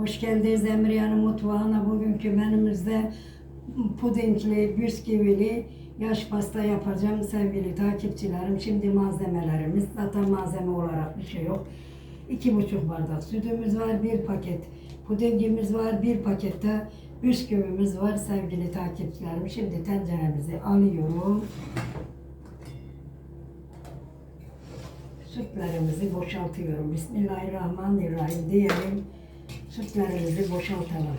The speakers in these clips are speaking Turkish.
Hoş geldiniz Emriyan'ın mutfağına. Bugünkü menümüzde pudingli, bisküvili yaş pasta yapacağım sevgili takipçilerim. Şimdi malzemelerimiz, zaten malzeme olarak bir şey yok. İki buçuk bardak sütümüz var, bir paket pudingimiz var, bir pakette bisküvimiz var sevgili takipçilerim. Şimdi tenceremizi alıyorum. Sütlerimizi boşaltıyorum. Bismillahirrahmanirrahim diyelim. Sütlerimizi boşaltalım.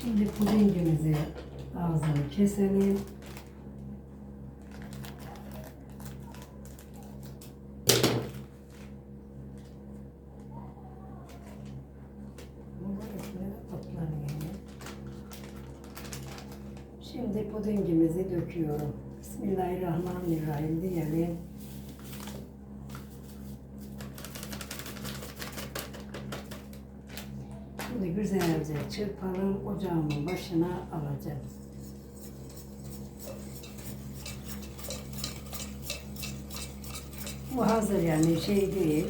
Şimdi pudingimizi ağzını keselim. Şimdi pudingimizi döküyorum. Bismillahirrahmanirrahim diyelim. Şimdi güzelce çırpalım. Ocağımın başına alacağım. Bu hazır yani şey değil.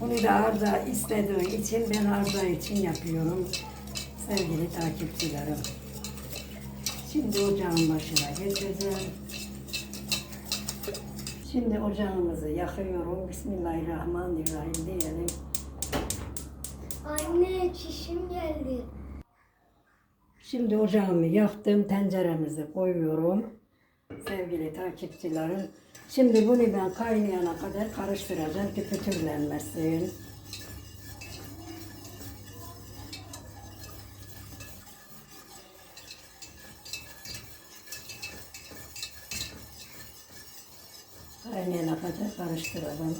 Bunu da arda istediğim için ben arda için yapıyorum. Sevgili takipçilerim. Şimdi ocağın başına geçeceğim. Şimdi ocağımızı yakıyorum. Bismillahirrahmanirrahim diyelim. Anne çişim geldi. Şimdi ocağımı yaktım. Tenceremizi koyuyorum. Sevgili takipçilerim. Şimdi bunu ben kaynayana kadar karıştıracağım ki pütürlenmesin. Kaynayana kadar karıştıralım.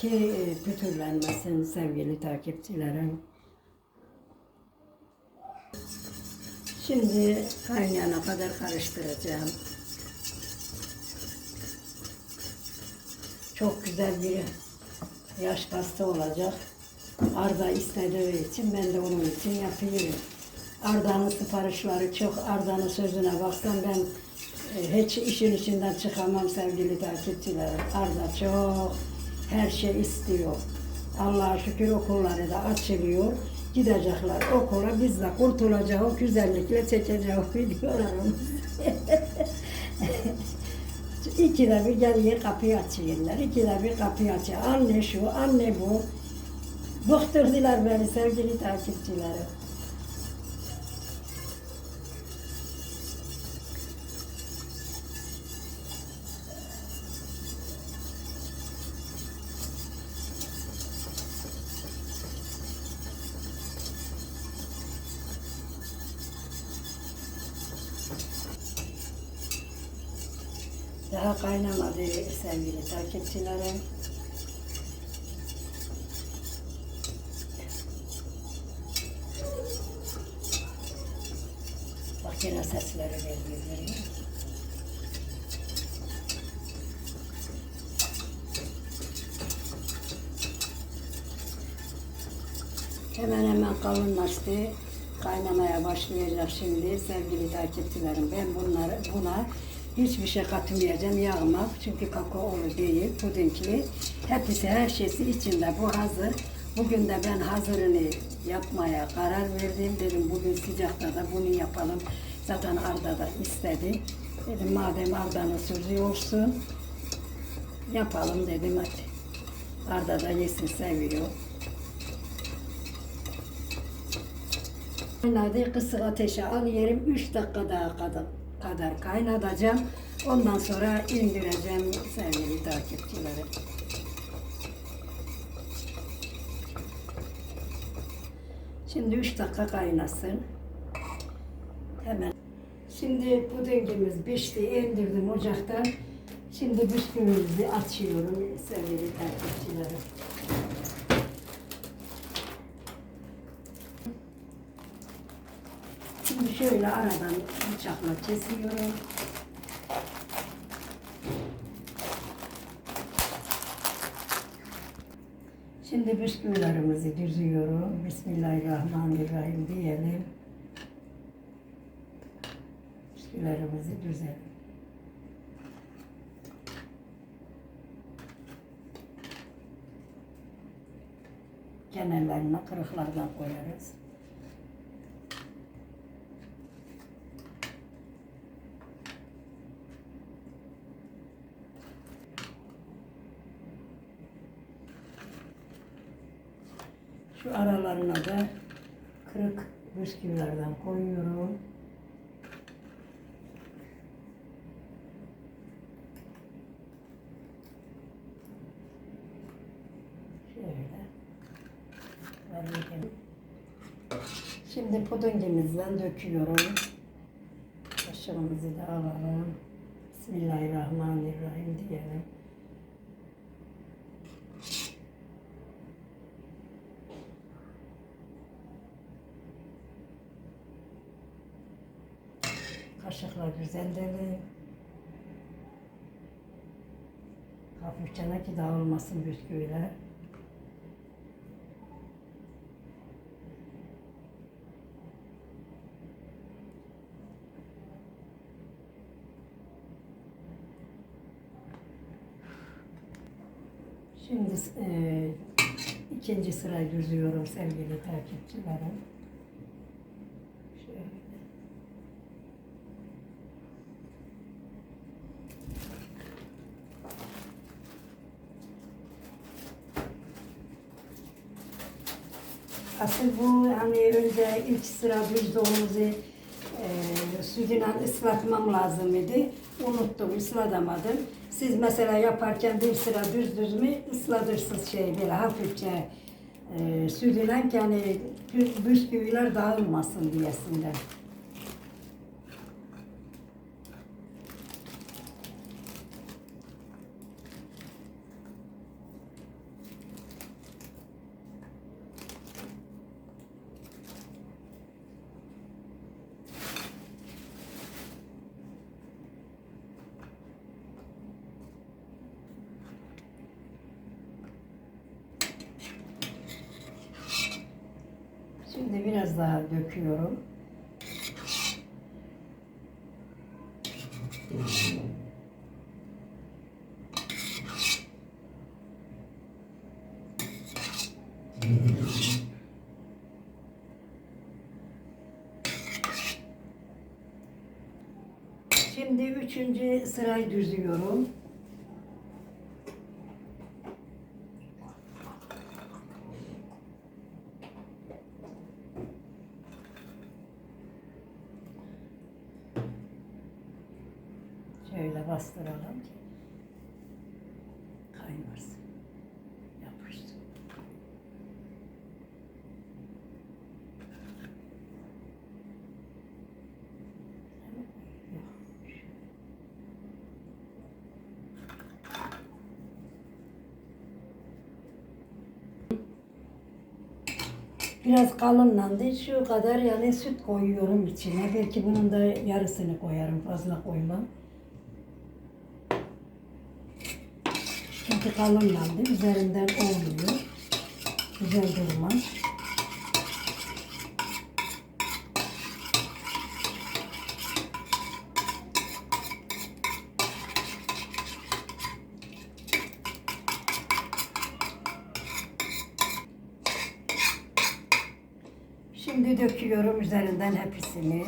Ki pütürlenmesin sevgili takipçilerim. Şimdi kaynayana kadar karıştıracağım. Çok güzel bir yaş pasta olacak. Arda istediği için ben de onun için yapıyorum. Arda'nın siparişleri çok. Arda'nın sözüne baksam ben e, hiç işin içinden çıkamam sevgili takipçilerim. Arda çok her şey istiyor. Allah'a şükür okulları da açılıyor. Gidecekler okula biz de kurtulacağız. Güzellikle çekeceğiz videolarımızı. İkide bir geliyor kapıyı açıyorlar. İkide bir kapıyı açıyor. Anne şu, anne bu. Bıktırdılar beni sevgili takipçilerim. Daha kaynamadı sevgili takipçilerim. Bak yine sesleri geliyor. Hemen hemen kalınlaştı. Kaynamaya başlayacak şimdi sevgili takipçilerim. Ben bunları buna hiçbir şey katmayacağım yağmak. Çünkü kakaolu değil, pudingli. Hepsi her şeysi içinde. Bu hazır. Bugün de ben hazırını yapmaya karar verdim. Dedim bugün sıcakta da bunu yapalım. Zaten Arda da istedi. Dedim madem Arda'nın sözü olsun yapalım dedim hadi. Arda da yesin seviyor. Kaynadı kısık ateşe alıyorum. 3 dakika daha kadar, kadar kaynatacağım. Ondan sonra indireceğim sevgili takipçilerim. Şimdi 3 dakika kaynasın. Hemen. Şimdi pudingimiz pişti. indirdim ocaktan. Şimdi bisküvimizi açıyorum sevgili takipçilerim. Şimdi şöyle aradan bıçakla kesiyorum. Şimdi bisküvilerimizi düzüyorum. Bismillahirrahmanirrahim diyelim. bisküvilerimizi düzelim. Kenarlarına kırıklardan koyarız. Şu aralarına da kırık bisküvilerden koyuyorum. Şimdi pudingimizden döküyorum. Kaşığımızı da alalım. Bismillahirrahmanirrahim diyelim. Kaşıkla güzelledim. Hafifçe ne ki dağılmasın bisküviler. Şimdi eee ikinci sırayı düzüyorum sevgili takipçilerim. Şöyle. Asıl bu hani önce ilk sıra düzdüğümüzü e, sütüyle ıslatmam lazım idi. Unuttum, ıslatamadım. Siz mesela yaparken bir sıra düz düz mü ıslatırsınız şey böyle hafifçe e, hani bü- bisküviler dağılmasın diyesinden. Şimdi biraz daha döküyorum. Şimdi üçüncü sırayı düzüyorum. Şöyle bastıralım ki kaymasın. Yapışsın. Yok. Biraz kalınlandı. Şu kadar yani süt koyuyorum içine. Belki bunun da yarısını koyarım. Fazla koymam. Çünkü kalınlandı. Üzerinden olmuyor. Güzel durmaz. Şimdi döküyorum üzerinden hepsini.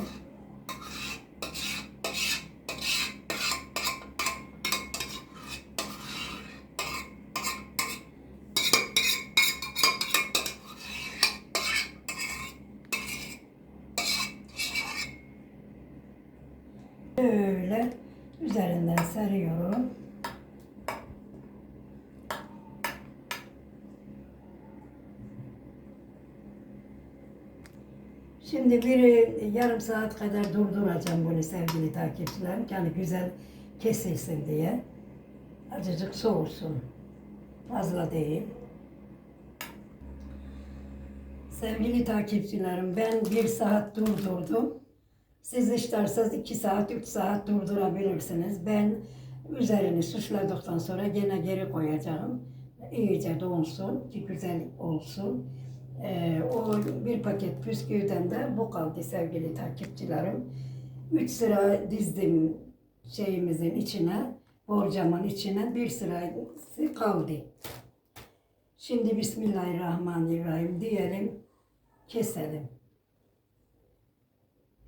Böyle üzerinden sarıyorum. Şimdi bir e, yarım saat kadar durduracağım bunu sevgili takipçilerim. Yani güzel kesilsin diye. Azıcık soğusun. Fazla değil. Sevgili takipçilerim ben bir saat durdurdum. Siz isterseniz iki saat, üç saat durdurabilirsiniz. Ben üzerini süsledikten sonra gene geri koyacağım. İyice donsun ki güzel olsun. Ee, o bir paket bisküviden de bu kaldı sevgili takipçilerim. Üç sıra dizdim şeyimizin içine, borcamın içine bir sırası kaldı. Şimdi Bismillahirrahmanirrahim diyelim, keselim.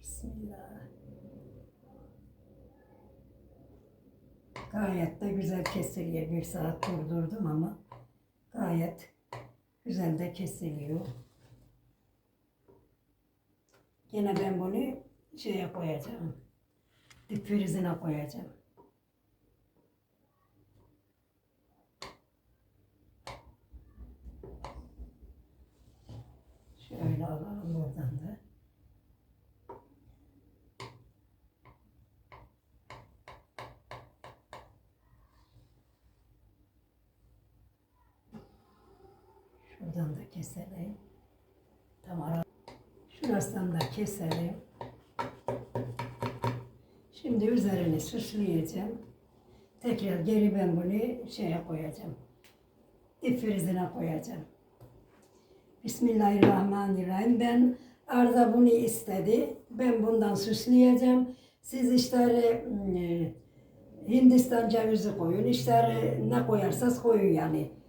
Bismillah. Gayet de güzel kesiliyor. Bir saat durdurdum ama gayet güzel de kesiliyor. Yine ben bunu şeye koyacağım. Dip koyacağım. Şöyle alalım buradan da. Şuradan da keselim. Tam ara. Şurasından da keselim. Şimdi üzerini süsleyeceğim. Tekrar geri ben bunu şeye koyacağım. Dip frizine koyacağım. Bismillahirrahmanirrahim. Ben Arda bunu istedi. Ben bundan süsleyeceğim. Siz işte e, Hindistan cevizi koyun. İşte ne koyarsanız koyun yani.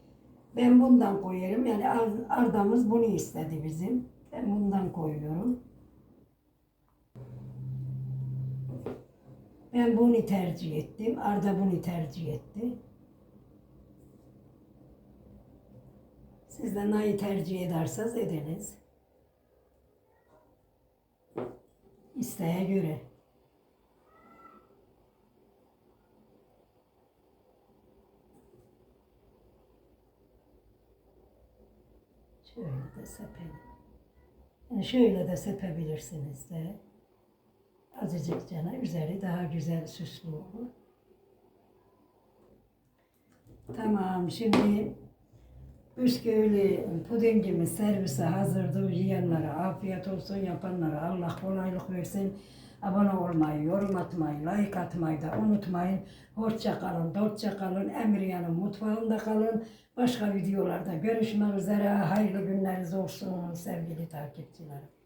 Ben bundan koyarım. Yani Ar- Arda'mız bunu istedi bizim. Ben bundan koyuyorum. Ben bunu tercih ettim. Arda bunu tercih etti. Siz de neyi tercih ederseniz ediniz. İsteğe göre. Şöyle de sepelim. Yani şöyle de sepebilirsiniz de. Azıcık cana üzeri daha güzel süslü olur. Tamam şimdi bisküvili pudingimiz servise hazırdır. Yiyenlere afiyet olsun, yapanlara Allah kolaylık versin. Abone olmayı, yorum atmayı, like atmayı da unutmayın. Hoşça kalın, dostça kalın. Emriyan'ın mutfağında kalın. Başka videolarda görüşmek üzere. Hayırlı günleriniz olsun sevgili takipçilerim.